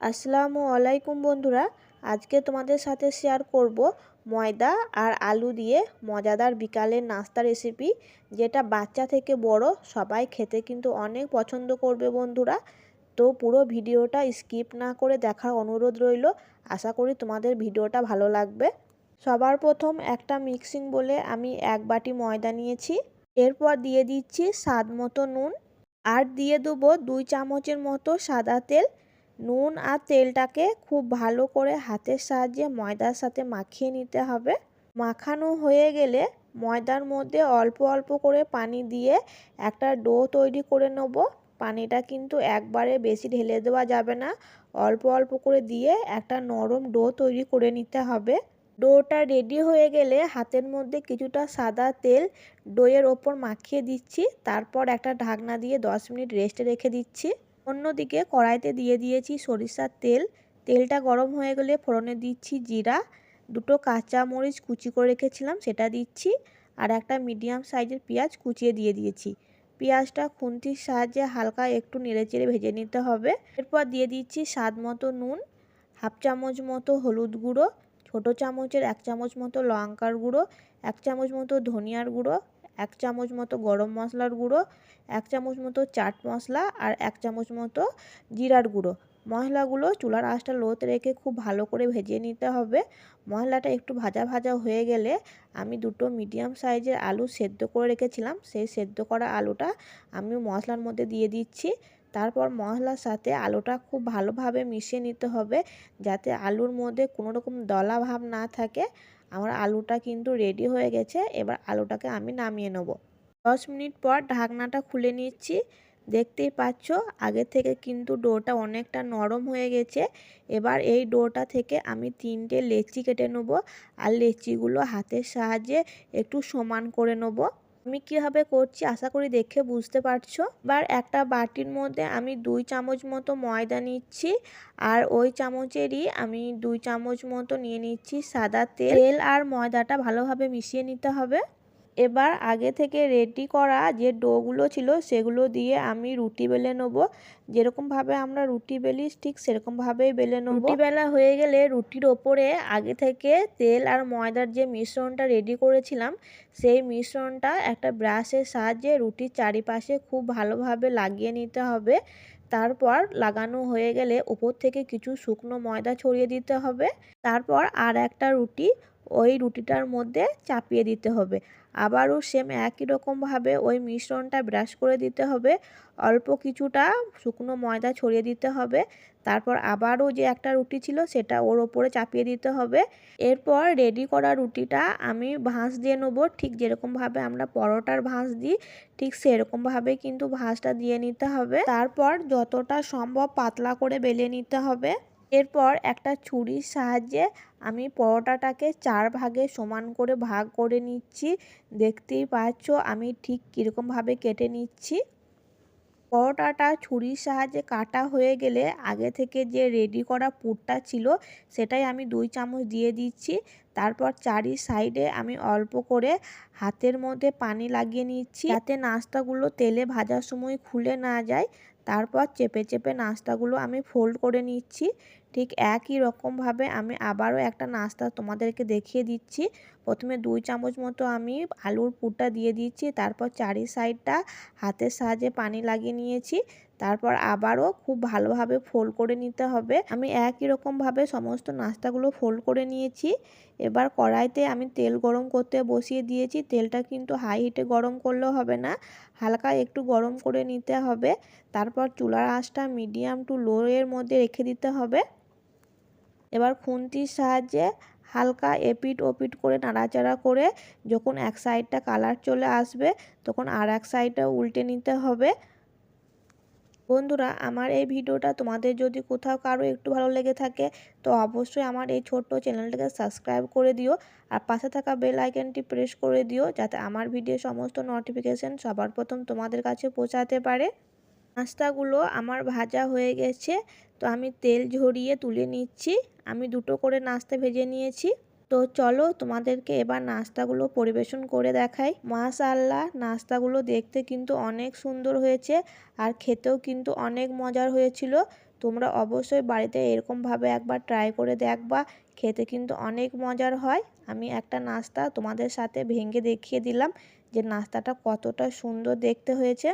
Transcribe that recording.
আসসালামু আলাইকুম বন্ধুরা। আজকে তোমাদের সাথে শেয়ার করব ময়দা আর আলু দিয়ে মজাদার বিকালের নাস্তা রেসিপি যেটা বাচ্চা থেকে বড় সবাই খেতে কিন্তু অনেক পছন্দ করবে বন্ধুরা। তো পুরো ভিডিওটা স্কিপ না করে দেখার অনুরোধ রইল। আশা করি তোমাদের ভিডিওটা ভালো লাগবে। সবার প্রথম একটা মিক্সিং বলে আমি এক বাটি ময়দা নিয়েছি। এরপর দিয়ে দিচ্ছি স্বাদ মতো নুন। আর দিয়ে দেবো দুই চামচের মতো সাদা তেল। নুন আর তেলটাকে খুব ভালো করে হাতের সাহায্যে ময়দার সাথে মাখিয়ে নিতে হবে। মাখানো হয়ে গেলে ময়দার মধ্যে অল্প অল্প করে পানি দিয়ে একটা ডো তৈরি করে নেব। পানিটা কিন্তু একবারে বেশি ঢেলে দেওয়া যাবে না। অল্প অল্প করে দিয়ে একটা নরম ডো তৈরি করে নিতে হবে। ডোটা রেডি হয়ে গেলে হাতের মধ্যে কিছুটা সাদা তেল ডোয়ের ওপর মাখিয়ে দিচ্ছি। তারপর একটা ঢাকনা দিয়ে দশ মিনিট রেস্টে রেখে দিচ্ছি। অন্যদিকে কড়াইতে দিয়ে দিয়েছি সরিষার তেল। তেলটা গরম হয়ে গেলে ফোড়নে দিচ্ছি জিরা। দুটো কাঁচা মরিচ কুচি করে রেখেছিলাম, সেটা দিচ্ছি। আর একটা মিডিয়াম সাইজের পেঁয়াজ কুচিয়ে দিয়ে দিয়েছি। পেঁয়াজটা খুন্তির সাহায্যে হালকা একটু নেড়েচেড়ে ভেজে নিতে হবে। এরপর দিয়ে দিচ্ছি স্বাদ মতো নুন, হাফ চামচ মতো হলুদ গুঁড়ো, ছোটো চামচের এক চামচ মতো লঙ্কার গুঁড়ো, এক চামচ মতো ধনিয়ার গুঁড়ো এক চামচ মতো গরম মশলার গুঁড়ো, এক চামচ মতো চাট মশলা আর এক চামচ মতো জিরার গুঁড়ো। মশলাগুলো চুলার আঁচটা লোতে রেখে খুব ভালো করে ভেজে নিতে হবে। মশলাটা একটু ভাজা ভাজা হয়ে গেলে আমি দুটো মিডিয়াম সাইজের আলু সেদ্ধ করে রেখেছিলাম। সেই সেদ্ধ করা আলুটা আমি মশলার মধ্যে দিয়ে দিচ্ছি। তারপর মশলার সাথে আলুটা খুব ভালোভাবে মিশিয়ে নিতে হবে যাতে আলুর মধ্যে কোনো রকম দলা ভাব না থাকে। আমার আলুটা কিন্তু রেডি হয়ে গেছে, এবার আলুটাকে আমি নামিয়ে নেব। দশ মিনিট পর ঢাকনাটা খুলে নিচ্ছি, দেখতেই পাচ্ছ আগে থেকে কিন্তু ডোটা অনেকটা নরম হয়ে গেছে, এবার এই ডোটা থেকে আমি তিনটে লেচি কেটে নেব, আর লেচিগুলো হাতের সাহায্যে একটু সমান করে নেব। আমি কীভাবে করছি আশা করি দেখে বুঝতে পারছ। এবার একটা বাটির মধ্যে আমি দুই চামচ মতো ময়দা নিচ্ছি আর ওই চামচেরই আমি দুই চামচ মতো নিয়ে নিচ্ছি সাদা তেল। তেল আর ময়দাটা ভালোভাবে মিশিয়ে নিতে হবে। এবার আগে থেকে রেডি করা যে ডোগুলো ছিল সেগুলো দিয়ে আমি রুটি বেলে নেব। যেরকমভাবে আমরা রুটি বেলি, ঠিক সেরকমভাবেই বেলে নেব। রুটি বেলা হয়ে গেলে রুটির ওপরে আগে থেকে তেল আর ময়দার যে মিশ্রণটা রেডি করেছিলাম, সেই মিশ্রণটা একটা ব্রাশের সাহায্যে রুটির চারিপাশে খুব ভালোভাবে লাগিয়ে নিতে হবে। তারপর লাগানো হয়ে গেলে উপর থেকে কিছু শুকনো ময়দা ছড়িয়ে দিতে হবে। তারপর আর একটা রুটি ওই রুটিটার মধ্যে চাপিয়ে দিতে হবে। আবারও সেম একই রকমভাবে ওই মিশ্রণটা ব্রাশ করে দিতে হবে। অল্প কিছুটা শুকনো ময়দা ছড়িয়ে দিতে হবে। তারপর আবারও যে একটা রুটি ছিল সেটা ওর ওপরে চাপিয়ে দিতে হবে। এরপর রেডি করা রুটিটা আমি ভাঁজ দিয়ে নেব। ঠিক যেরকমভাবে আমরা পরোটার ভাঁজ দিই, ঠিক সেরকমভাবে কিন্তু ভাঁজটা দিয়ে নিতে হবে। তারপর যতটা সম্ভব পাতলা করে বেলে নিতে হবে। এরপর একটা ছুরির সাহায্যে আমি পরোটাটাকে চার ভাগে সমান করে ভাগ করে নিচ্ছি। দেখতেই পাচ্ছ আমি ঠিক কীরকমভাবে কেটে নিচ্ছি। পরোটাটা ছুরির সাহায্যে কাটা হয়ে গেলে আগে থেকে যে রেডি করা পুরটা ছিল সেটাই আমি দুই চামচ দিয়ে দিচ্ছি। তারপর চারি সাইডে আমি অল্প করে হাতের মধ্যে পানি লাগিয়ে নিচ্ছি। যাতে নাস্তাগুলো তেলে ভাজার সময় খুলে না যায়। তারপর চেপে চেপে নাস্তাগুলো আমি ফোল্ড করে নিচ্ছি। ঠিক একই রকমভাবে আমি আবারও একটা নাস্তা তোমাদেরকে দেখিয়ে দিচ্ছি। প্রথমে দুই চামচ মতো আমি আলুর পুরটা দিয়ে দিচ্ছি, তারপর চারি সাইডটা হাতের সাহায্যে পানি লাগিয়ে নিয়েছি, তারপর আবারও খুব ভালোভাবে ফোল্ড করে নিতে হবে। আমি একই রকমভাবে সমস্ত নাস্তাগুলো ফোল্ড করে নিয়েছি। এবার কড়াইতে আমি তেল গরম করতে বসিয়ে দিয়েছি, তেলটা কিন্তু হাই হিটে গরম করলেও হবে না, হালকা একটু গরম করে নিতে হবে, তারপর চুলার আঁচটা মিডিয়াম টু লো এর মধ্যে রেখে দিতে হবে। এবার খুন্তির সাহায্যে হালকা এপিট ওপিট করে নাড়াচাড়া করে যখন এক সাইডটা কালার চলে আসবে, তখন আর এক সাইডটা উল্টে নিতে হবে। বন্ধুরা, আমার এই ভিডিওটা তোমাদের যদি কোথাও কারও একটু ভালো লেগে থাকে, তো অবশ্যই আমার এই ছোট্ট চ্যানেলটাকে সাবস্ক্রাইব করে দিও আর পাশে থাকা বেল আইকনটি প্রেস করে দিও যাতে আমার ভিডিও সমস্ত নোটিফিকেশান সবার প্রথম তোমাদের কাছে পৌঁছাতে পারে। নাস্তাগুলো আমার ভাজা হয়ে গেছে, তো আমি তেল ঝরিয়ে তুলে নিচ্ছি। আমি দুটো করে নাস্তা ভেজে নিয়েছি। তো চলো তোমাদেরকে এবার নাস্তাগুলো পরিবেশন করে দেখাই। মাশাল্লাহ নাস্তাগুলো দেখতে কিন্তু অনেক সুন্দর হয়েছে আর খেতেও কিন্তু অনেক মজার হয়েছিল। তোমরা অবশ্যই বাড়িতে এরকমভাবে একবার ট্রাই করে দেখবা, খেতে কিন্তু অনেক মজার হয়। আমি একটা নাস্তা তোমাদের সাথে ভেঙে দেখিয়ে দিলাম যে নাস্তাটা কতটা সুন্দর দেখতে হয়েছে।